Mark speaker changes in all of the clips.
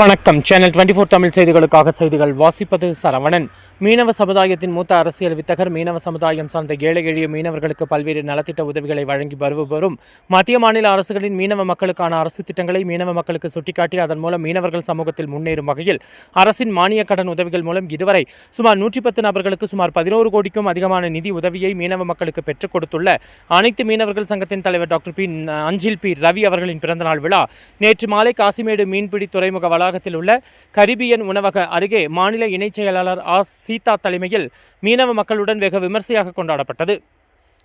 Speaker 1: வணக்கம். Channel twenty four Tamil செய்திகளுக்காக செய்திகள் வாசிப்பது சரவணன். மீனவ சமுதாயத்தின் மூத்த அரசியல் வித்தகர் மீனவ சமுதாயம் சார்ந்த ஏழை எளிய மீனவர்களுக்கு பல்வேறு நலத்திட்ட உதவிகளை வழங்கி வருபவரும் மத்திய மாநில அரசுகளின் மீனவ மக்களுக்கான அரசு திட்டங்களை மீனவ மக்களுக்கு சுட்டிக்காட்டி அதன் மூலம் மீனவர்கள் சமூகத்தில் முன்னேறும் வகையில் அரசின் மானிய கடன் உதவிகள் மூலம் இதுவரை சுமார் நூற்றி பத்து நபர்களுக்கு சுமார் பதினோரு கோடிக்கும் அதிகமான நிதி உதவியை மீனவ மக்களுக்கு பெற்றுக் கொடுத்துள்ள அனைத்து மீனவர்கள் சங்கத்தின் தலைவர் டாக்டர் பி. அஞ்சில் பி. ரவி அவர்களின் பிறந்தநாள் விழா. நேற்று மாலை காசிமேடு மீன்பிடி துறைமுக வளாகத்தில் உள்ள கரிபியன் உணவக அருகே மாநில இணைச் செயலாளர் ஆர் சீதா தலைமையில் மீனவ மக்களுடன் வெகு விமர்சையாக கொண்டாடப்பட்டது.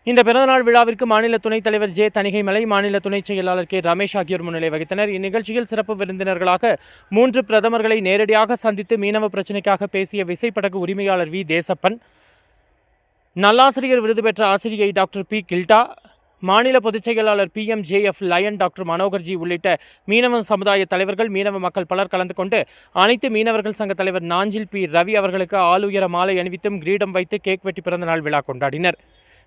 Speaker 1: இந்த பிறந்தநாள் விழாவிற்கு மாநில துணைத் தலைவர் ஜே. தணிகைமலை மாநில துணைச் செயலாளர் கே. ரமேஷ் ஆகியோர் முன்னிலை வகித்தனர். இந்நிகழ்ச்சியில் சிறப்பு விருந்தினர்களாக மூன்று பிரதமர்களை நேரடியாக சந்தித்து மீனவ பிரச்சினைக்காக பேசிய விசைப்படகு உரிமையாளர் வி. தேசப்பன் நல்லாசிரியர் விருது பெற்ற ஆசிரியை டாக்டர் பி. கில்டா மாநில பொதுச் செயலாளர் P M J F lion doctor Manoharji உள்ளிட்ட மீனவ சமுதாய தலைவர்கள் மீனவ மக்கள் பலர் கலந்து கொண்டு அனைத்து மீனவர்கள் சங்க தலைவர் நாஞ்சில் பி. ரவி அவர்களுக்கு ஆளுயர மாலை அணிவித்தும் கிரீடம் வைத்து கேக் வெட்டி பிறந்தநாள் விழா கொண்டாடினர்.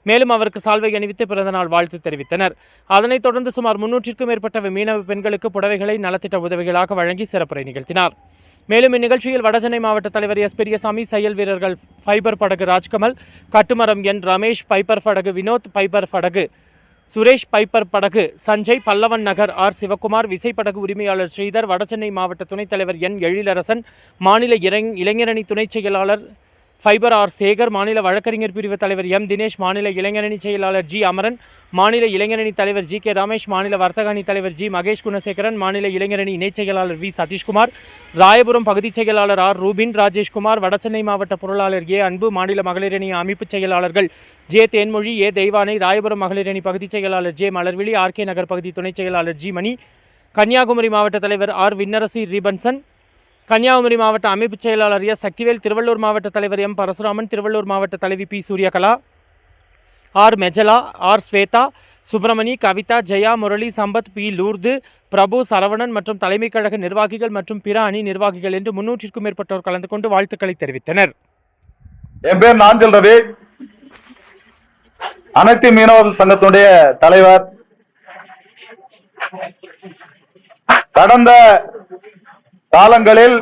Speaker 1: மேலும் அவருக்கு சால்வை அணிவித்து பிறந்தநாள் வாழ்த்து தெரிவித்தனர். அதனைத் தொடர்ந்து சுமார் முன்னூற்றிற்கும் மேற்பட்ட மீனவ பெண்களுக்கு புடவைகளை நலத்திட்ட உதவிகளாக வழங்கி சிறப்புரை நிகழ்த்தினார். மேலும் இந்நிகழ்ச்சியில் வடசென்னை மாவட்ட தலைவர் எஸ். பெரியசாமி செயல் வீரர்கள் ஃபைபர் படகு ராஜ்கமல் கட்டுமரம் என். ரமேஷ் பைபர் படகு வினோத் பைபர் படகு சுரேஷ் பைப்பர் படகு சஞ்சய் பல்லவன் நகர் ஆர். சிவகுமார் விசைப்படகு உரிமையாளர் ஸ்ரீதர் வடசென்னை மாவட்ட துணைத் தலைவர் என். எழிலரசன் மாநில இளைஞரணி துணைச் செயலாளர் ஃபைபர் ஆர் சேகர் மாநில வழக்கறிஞர் பிரிவு தலைவர் எம். தினேஷ் மாநில இளைஞரணி செயலாளர் ஜி. அமரன் மாநில இளைஞரணி தலைவர் ஜி. கே. ரமேஷ் மாநில வர்த்தக அணி தலைவர் ஜி. மகேஷ் குணசேகரன் மாநில இளைஞரணி இணைச் செயலாளர் வி. சதீஷ்குமார் ராயபுரம் பகுதிச் செயலாளர் ஆர். ரூபின் ராஜேஷ்குமார் வடசென்னை மாவட்ட பொருளாளர் ஏ. அன்பு மாநில மகளிரணி அமைப்புச் செயலாளர்கள் ஜே. தேன்மொழி ஏ. தெய்வானை ராயபுரம் மகளிரணி பகுதிச் செயலாளர் ஜே. மலர்விழி ஆர்கே நகர் பகுதி துணைச் செயலாளர் ஜி. மணி கன்னியாகுமரி மாவட்ட தலைவர் ஆர். விண்ணரசி ரிபன்சன் கன்னியாகுமரி மாவட்ட அமைப்புச் செயலாளர் எஸ். சக்திவேல் திருவள்ளூர் மாவட்ட தலைவர் எம். பரசுராமன் திருவள்ளூர் மாவட்ட தலைவி P. Suryakala R. Mejala R. Swetha Subramani Kavitha Jaya Murali Sampath P. Lourdu Prabhu Saravanan மற்றும் தலைமைக் கழக நிர்வாகிகள் மற்றும் பிற அணி நிர்வாகிகள் என்று முன்னூற்றிற்கும் மேற்பட்டோர் கலந்து கொண்டு வாழ்த்துக்களை தெரிவித்தனர்.
Speaker 2: என் பேர் நாஞ்சல் ரவி. அனைத்து மீனவர் சங்கத்துடைய தலைவர். கடந்த காலங்களில்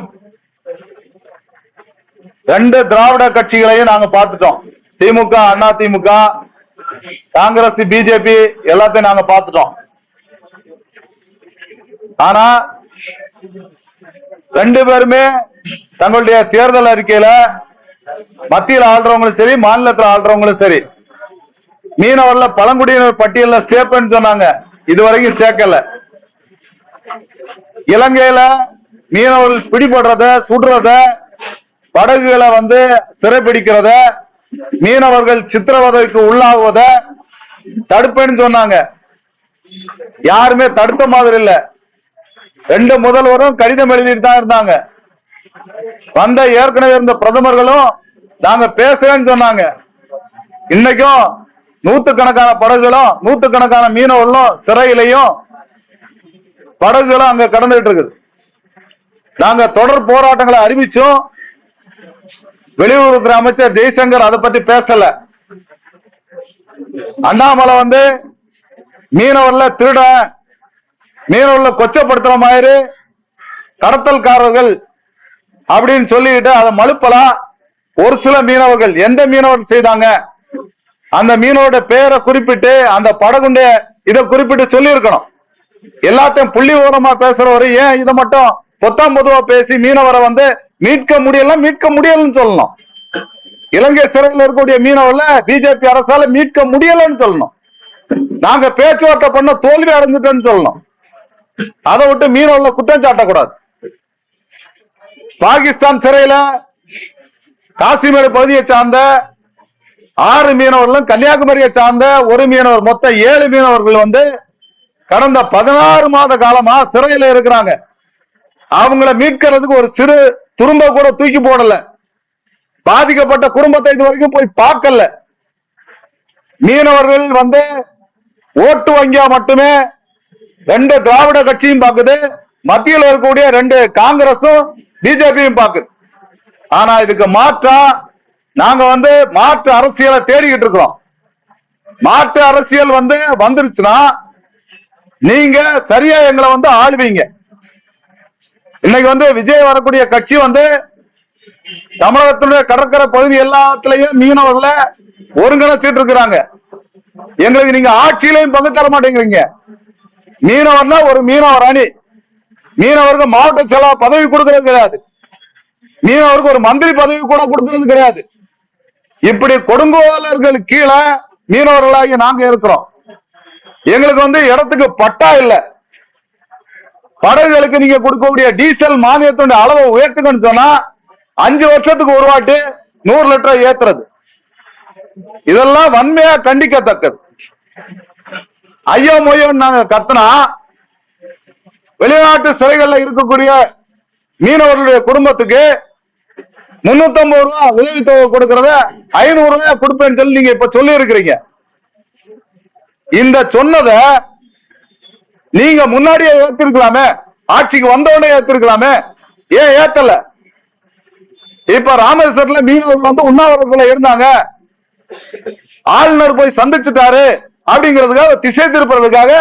Speaker 2: ரெண்டு திராவிட கட்சிகளையும் நாங்க பார்த்துட்டோம். திமுக அண்ணா திமுக காங்கிரஸ் பிஜேபி எல்லாத்தையும் நாங்க பார்த்துட்டோம். ஆனா ரெண்டு பேருமே தங்களுடைய தேர்தல் அறிக்கையில மத்தியில் ஆள்றவங்களும் சரி மாநிலத்தில் ஆள்றவங்களும் சரி. மீனவர்ல பழங்குடியினர் பட்டியலில் சேர்ப்பேன்னு சொன்னாங்க. இதுவரைக்கும் சேர்க்கல இலங்கையில மீனவர்கள் பிடிபடுறத சுடுறத படகுகளை வந்து சிறைப்பிடிக்கிறத மீனவர்கள் சித்திரவதைக்கு உள்ளாகுவத தடுப்பேன்னு சொன்னாங்க. யாருமே தடுத்த மாதிரி இல்ல. ரெண்டு முதல்வரும் கடிதம் எழுதிட்டு தான் இருந்தாங்க. வந்த ஏற்கனவே இருந்த பிரதமர்களும் நாங்க பேசுறேன்னு சொன்னாங்க. இன்னைக்கும் நூத்துக்கணக்கான படகுகளும் நூத்துக்கணக்கான மீனவர்களும் சிறையிலையும் படகுகளும் அங்க கடந்துட்டு இருக்குது. நாங்க தொடர் போராட்டங்களை அறிவிச்சோம். வெளியுறவுத்துறை அமைச்சர் ஜெய்சங்கர் அதை பத்தி பேசல. அண்ணாமலை வந்து மீனவர்ல திருட மீனவர்ல கொச்சப்படுத்துற மாதிரி கடத்தல்காரர்கள் அப்படின்னு சொல்லிட்டு அதை மழுப்பலாம் ஒரு சில மீனவர்கள் எந்த மீனவர் செய்தாங்க? அந்த மீனோட பேரை குறிப்பிட்டு அந்த படகுண்டைய இதை குறிப்பிட்டு சொல்லி இருக்கணும் எல்லாத்தையும் புள்ளி விவரமா பேசுறவரு ஏன் இதை மட்டும் பொத்தாம் பொதுவா பேசி மீனவரை வந்து மீட்க முடியல மீட்க முடியலன்னு சொல்லணும். இலங்கை சிறையில் இருக்கக்கூடிய மீனவர்ல பிஜேபி அரசால மீட்க முடியலன்னு சொல்லணும். நாங்க பேச்சுவார்த்தை பண்ண தோல்வி அடைஞ்சிட்டோம்னு சொல்லணும். அதை விட்டு மீனவர்ல குற்றம் சாட்டக்கூடாது. பாகிஸ்தான் சிறையில காசிமேடு பகுதியை சார்ந்த ஆறு மீனவர்களும் கன்னியாகுமரியை சார்ந்த ஒரு மீனவர் மொத்தம் ஏழு மீனவர்கள் வந்து கடந்த பதினாறு மாத காலமா சிறையில இருக்கிறாங்க. அவங்கள மீட்கிறதுக்கு ஒரு சிறு துரும்ப கூட தூக்கி போடல. பாதிக்கப்பட்ட குடும்பத்தை இது வரைக்கும் போய் பார்க்கல. மீனவர்கள் வந்து ஓட்டு வங்கியா மட்டுமே ரெண்டு திராவிட கட்சியும் பார்க்குது மத்தியில் இருக்கக்கூடிய ரெண்டு காங்கிரஸும் பிஜேபியும் பார்க்குது ஆனா இதுக்கு மாற்றா நாங்க வந்து மாற்று அரசியலை தேடிக்கிட்டு இருக்கிறோம். மாற்று அரசியல் வந்து வந்துருச்சுன்னா நீங்க சரியா எங்களை வந்து ஆளுவீங்க. இன்னைக்கு வந்து விஜய் வரக்கூடிய கட்சி வந்து தமிழகத்தினுடைய கடற்கரை பகுதி எல்லாத்துலயும் மீனவர்களை ஒருங்கிணைச்சிட்டு இருக்கிறாங்க எங்களுக்கு நீங்க ஆட்சியிலையும் பங்கு தர மாட்டேங்கிறீங்க. மீனவர்னா ஒரு மீனவர் அணி. மீனவருக்கு மாவட்ட செயலாளர் பதவி கொடுக்கறது கிடையாது. மீனவருக்கு ஒரு மந்திரி பதவி கூட கொடுக்கறது கிடையாது. இப்படி கொடுங்கோலர்கள் கீழே மீனவர்களாகி நாங்க இருக்கிறோம். எங்களுக்கு வந்து இடத்துக்கு பட்டா இல்லை. படகுகளுக்கு நீங்க கொடுக்கக்கூடிய டீசல் மானியத்தோட அளவை உயர்த்துங்கன்னு சொன்னா அஞ்சு வருஷத்துக்கு ஒரு வாட்டி நூறு லிட்டர் ஏத்துறது. இதெல்லாம் வன்மையா கண்டிக்கத்தக்கது. ஐயோ மொய்யோன்னு நாங்க கத்தனா வெளிநாட்டு சிறைகள்ல இருக்கக்கூடிய மீனவர்களுடைய குடும்பத்துக்கு முன்னூத்தி ஐம்பது ரூபா உதவித்தொகை கொடுக்கறத ஐநூறு ரூபாய் கொடுப்பேன்னு சொல்லி நீங்க இப்ப சொல்லி இருக்கிறீங்க இந்த சொன்னதை நீங்க முன்னாடியே ஏத்திருக்கலாமே ஆட்சிக்கு வந்தவுடனே ஏத்திருக்கலாமே. ஏன் ஏத்தல? இப்ப ராமேஸ்வரத்துல மீனவர்கள் வந்து உண்ணாவிரதத்துல இருந்தாங்க. ஆளுநர் போய் சந்திச்சுட்டாரு அப்படிங்கிறதுக்காக திசை திருப்புறதுக்காக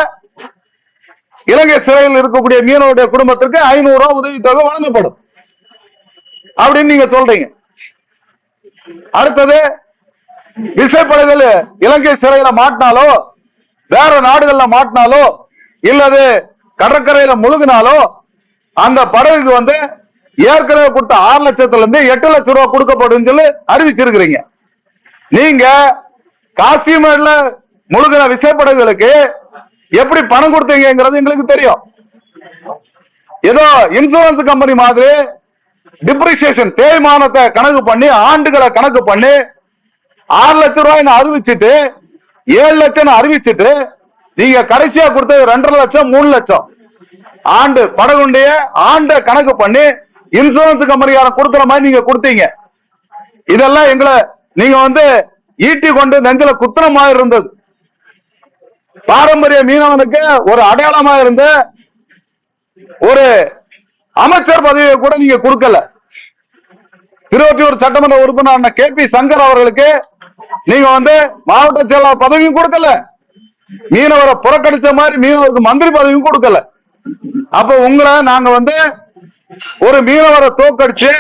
Speaker 2: இலங்கை சிறையில் இருக்கக்கூடிய மீனவருடைய குடும்பத்திற்கு ஐநூறு ரூபாய் உதவித்தொகை வழங்கப்படும். அப்படின்னு நீங்க சொல்றீங்க. அடுத்தது விசைப்படைகள் இலங்கை சிறையில மாட்டினாலோ வேற நாடுகள்ல மாட்டினாலோ இல்லது கடற்கரையில முழுகினாலோ அந்த படகுக்கு வந்து ஏற்கனவே கொடுத்த ஆறு லட்சத்துல இருந்து எட்டு லட்சம் ரூபாய் கொடுக்கப்படும் சொல்லி அறிவிச்சிருக்கிறீங்க. நீங்க காசிமேட்ல முழுகின விசைப்படகுகளுக்கு எப்படி பணம் கொடுத்தீங்கிறது எங்களுக்கு தெரியும். ஏதோ இன்சூரன்ஸ் கம்பெனி மாதிரி டிப்ரிசியேஷன் தேய்மானத்தை கணக்கு பண்ணி ஆண்டுகளை கணக்கு பண்ணி ஆறு லட்சம் ரூபாய் அறிவிச்சிட்டு ஏழு லட்சம் அறிவிச்சிட்டு நீங்க கடைசியா கொடுத்தது ரெண்டரை லட்சம் மூணு லட்சம். ஆண்டு படகுண்டிய ஆண்ட கணக்கு பண்ணி இன்சூரன்ஸ் கம்பெனிக்காரன் கொடுக்குற மாதிரி நீங்க கொடுத்தீங்க. இதெல்லாம் எங்களை நீங்க வந்து ஈட்டி கொண்டு நெஞ்சில குத்துற மாதிரி இருந்தது. பாரம்பரிய மீனவனுக்கு ஒரு அடையாளமா இருந்த ஒரு அமைச்சர் பதவியை கூட நீங்க கொடுக்கல. திருவொற்றியூர் சட்டமன்ற உறுப்பினர் கே பி சங்கர் அவர்களுக்கு நீங்க வந்து மாவட்ட செயலாளர் பதவியும் கொடுக்கல. மீனவரை புறக்கணிச்ச மாதிரி மீனவருக்கு மந்திரி பதவியும் கொடுக்கல. அப்ப உங்களை நாங்க வந்து ஒரு மீனவரை தோக்கடிச்சு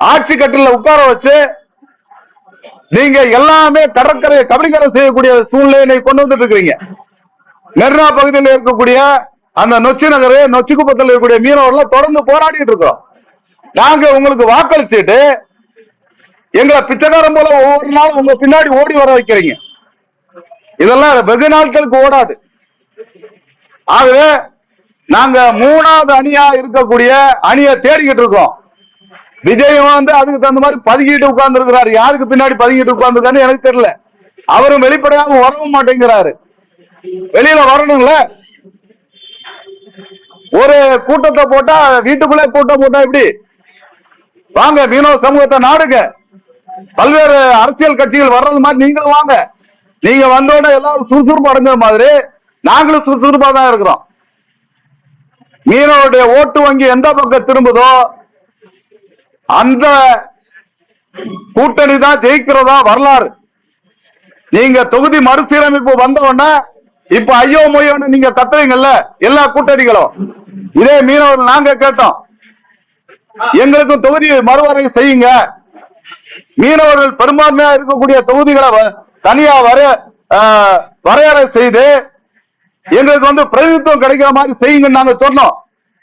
Speaker 2: ஆட்சி கட்டில உட்கார வச்சு நீங்க எல்லாமே கடற்கரை கபடிக்கரை செய்யக்கூடிய சூழ்நிலையை கொண்டு வந்துட்டு இருக்கிறீங்க. மெரினா பகுதியில் இருக்கக்கூடிய அந்த நொச்சி நகர் நொச்சிக்குப்பத்தில் இருக்கக்கூடிய மீனவர்கள் தொடர்ந்து போராடிட்டு இருக்கிறோம். நாங்க உங்களுக்கு வாக்களிச்சுட்டு எங்களை பிச்சைக்காரன் போல ஒவ்வொரு நாளும் உங்க பின்னாடி ஓடி வர வைக்கிறீங்க. இதெல்லாம் வெகு நாட்களுக்கு ஓடாது. ஆகவே நாங்க மூணாவது அணியா இருக்கக்கூடிய அணியை தேடிக்கிட்டு இருக்கோம். விஜயம் வந்து அதுக்கு தகுந்த மாதிரி பதுகிட்டு உட்கார்ந்து இருக்கிறாரு யாருக்கு பின்னாடி பதுகிட்டு உட்கார்ந்துருக்காருன்னு எனக்கு தெரியல. அவரும் வெளிப்படையாக வரவும் மாட்டேங்கிறாரு. வெளியில வரணும்ல? ஒரு கூட்டத்தை போட்டா வீட்டுக்குள்ளே கூட்டம் போட்டா எப்படி? வாங்க மீனவ சமூகத்தை நாடுங்க. பல்வேறு அரசியல் கட்சிகள் வர்றது மாதிரி நீங்களும் வாங்க. நீங்க வந்தோடனே எல்லாரும் சுறுசுறுப்பு அடைஞ்ச மாதிரி நாங்களும் சுறுசுறுப்பா தான் இருக்கிறோம். மீனவருடைய ஓட்டு வங்கி எந்த பக்கம் திரும்புதோ அந்த கூட்டணி தான் ஜெயிக்கிறதா வரலாறு. நீங்க தொகுதி மறுசீரமைப்பு வந்தவொடனே இப்ப ஐயோ மொய்யோன்னு நீங்க கத்துறீங்கல்ல எல்லா கூட்டணிகளும். இதே மீனவர்கள் நாங்க கேட்டோம். எங்களுக்கும் தொகுதி மறுவரை செய்யுங்க. மீனவர்கள் பெரும்பான்மையா இருக்கக்கூடிய தொகுதிகளை வ- தனியா வர வரையறை செய்து எங்களுக்கு வந்து பிரதிநிதித்துவம் கிடைக்கிற மாதிரி செய்யுங்கன்னு நாங்க சொன்னோம்.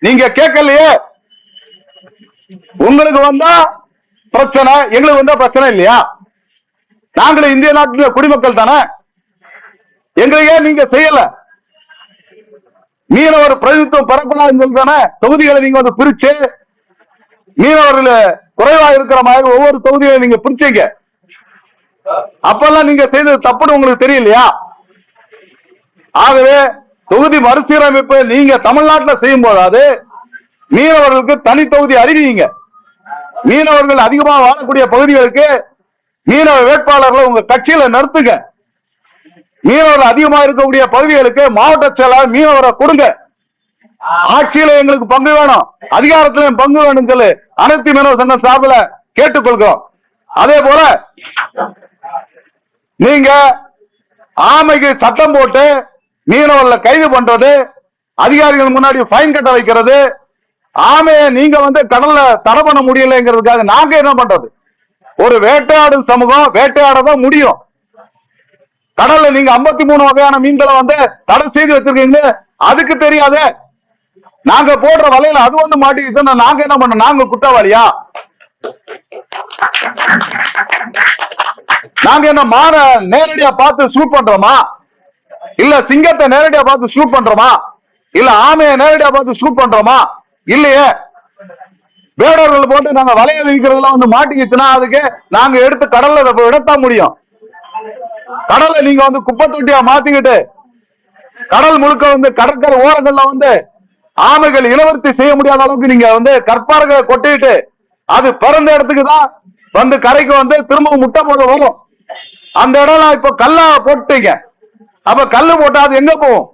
Speaker 2: நீங்க கேட்கலையே. உங்களுக்கு வந்தா பிரச்சனை எங்களுக்கு வந்தா பிரச்சனை இல்லையா? நாங்களும் இந்திய நாட்டின் குடிமக்கள் தானே. எங்களுக்கு ஏன் நீங்க செய்யல. மீனவர் பிரதித்துவம் பரப்பலாம் சொல்லி தானே தொகுதிகளை நீங்க வந்து பிரிச்சு மீனவர்கள் குறைவா இருக்கிற மாதிரி ஒவ்வொரு தொகுதிகளை நீங்க பிரிச்சீங்க. அப்பெல்லாம் நீங்க செய்தது தப்புன்னு உங்களுக்கு தெரியலையா? ஆகவே தொகுதி மறுசீரமைப்பு நீங்க தமிழ்நாட்டுல செய்யும் போதாவது மீனவர்களுக்கு தனி தொகுதி அறிவிங்க. மீனவர்கள் அதிகமா வாழக்கூடிய பகுதிகளுக்கு மீனவ வேட்பாளர்களை உங்க கட்சியில நடத்துங்க மீனவர்கள் அதிகமா இருக்கக்கூடிய பகுதிகளுக்கு மாவட்ட செயலாளர் மீனவரை கொடுங்க. ஆட்சியில எங்களுக்கு பங்கு வேணும். அதிகாரத்துல பங்கு வேணும் சொல்லி அனைத்து மீனவ சங்கம் சார்பில் கேட்டுக்கொள்கிறோம். அதே போல நீங்க ஆமைக்கு சட்டம் போட்டு மீனவர்களை கைது பண்றது அதிகாரிகள் முன்னாடி ஃபைன் கட்ட வைக்கிறது ஆமைய நீங்க வந்து கடல்ல தடை பண்ண முடியலைங்கிறதுக்காக நாங்க என்ன பண்றது? ஒரு வேட்டையாடும் சமூகம் வேட்டையாட தான் முடியும். கடல்ல நீங்க 53 மூணு வகையான மீன்களை வந்து தடை செய்து வச்சிருக்கீங்க அதுக்கு தெரியாது. நாங்க போடுற வலையில அது வந்து மாட்டிக்கிச்சுன்னா நாங்க என்ன பண்ண நாங்க குற்றவாளியா? நாங்க என்ன மான நேரடியா பார்த்து ஷூட் பண்றோமா? இல்ல சிங்கத்தை நேரடியா பார்த்து ஷூட் பண்றோமா? இல்ல ஆமையை நேரடியா பார்த்து ஷூட் பண்றோமா? இல்லையே. வேடர்கள் போட்டு நாங்க வலைய வைக்கிறதுல வந்து மாட்டிக்கிச்சுன்னா அதுக்கு நாங்க எடுத்து கடல்ல அதை முடியும். கடலை நீங்க வந்து குப்பை தொட்டியா மாத்திக்கிட்டு கடல் முழுக்க வந்து கடற்கரை ஓரங்கள்ல வந்து ஆமைகள் இளவர்த்தி செய்ய முடியாத அளவுக்கு நீங்க வந்து கற்பார்களை கொட்டிட்டு அது பிறந்த இடத்துக்கு தான் வந்து கரைக்கு வந்து திரும்ப முட்டை போட வரும். அந்த இடம்லாம் இப்ப கல்லா போட்டுட்டீங்க. அப்ப கல்லு போட்டா அது எங்க போகும்?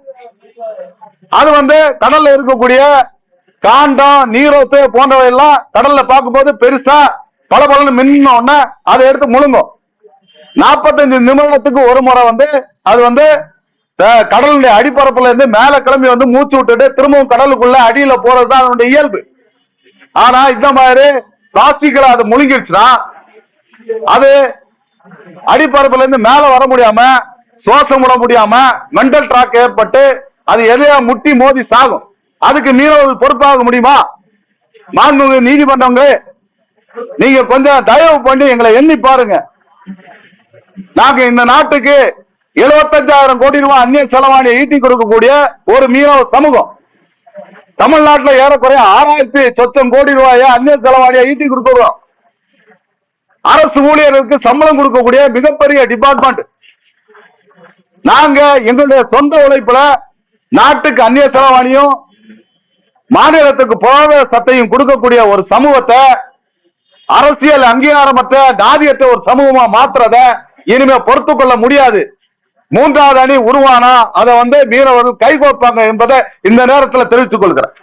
Speaker 2: அது வந்து கடல்ல இருக்கக்கூடிய காண்டம் நீரோத்து போன்றவை எல்லாம் கடல்ல பார்க்கும்போது பெருசா பல பலன்னு மின்ன அதை எடுத்து முழுங்கும். நாற்பத்தஞ்சு நிமிடத்துக்கு ஒரு முறை வந்து அது வந்து கடலுடைய அடிப்பரப்புல இருந்து மேல கிளம்பி வந்து மூச்சு விட்டுட்டு திரும்பவும் கடலுக்குள்ள அடியில போறதுதான் அதனுடைய இயல்பு. ஆனா இந்த மாதிரி பிளாஸ்டிக்ல அது முழுங்கிடுச்சுன்னா அது அடிப்பரப்புல இருந்து மேல வர முடியாம சுவாசம் விட முடியாம மென்டல் ட்ராக் ஏற்பட்டு அது எதையா முட்டி மோதி சாகும். அதுக்கு மீனவர்கள் பொறுப்பாக முடியுமா? மாண்புமிகு நீதிமன்றங்க நீங்க கொஞ்சம் தயவு பண்ணி எங்களை எண்ணி பாருங்க. நாங்க இந்த நாட்டுக்கு எழுபத்தஞ்சாயிரம் கோடி ரூபாய் அந்நிய செலவாணியை ஈட்டி கொடுக்கக்கூடிய ஒரு மீனவ சமூகம். தமிழ்நாட்டில் ஏறக்குறைய ஆறாயிரத்தி சொச்சம் கோடி ரூபாயை அந்நிய செலவாணியை ஈட்டி கொடுக்கிறோம் அரசு ஊழியர்களுக்கு சம்பளம் கொடுக்கக்கூடிய மிகப்பெரிய டிபார்ட்மெண்ட் நாங்க எங்களுடைய சொந்த உழைப்புல நாட்டுக்கு அந்நிய செலவாணியும் மாநிலத்துக்கு போக சத்தையும் கொடுக்கக்கூடிய ஒரு சமூகத்தை அரசியல் அங்கீகாரமற்ற தாதியத்தை ஒரு சமூகமா மாத்துறத இனிமே பொறுத்து கொள்ள முடியாது. மூன்றாவது அணி உருவானா அதை வந்து மீனவர்கள் கைகோப்பாங்க என்பதை இந்த நேரத்தில் தெரிவித்துக் கொள்கிறேன்.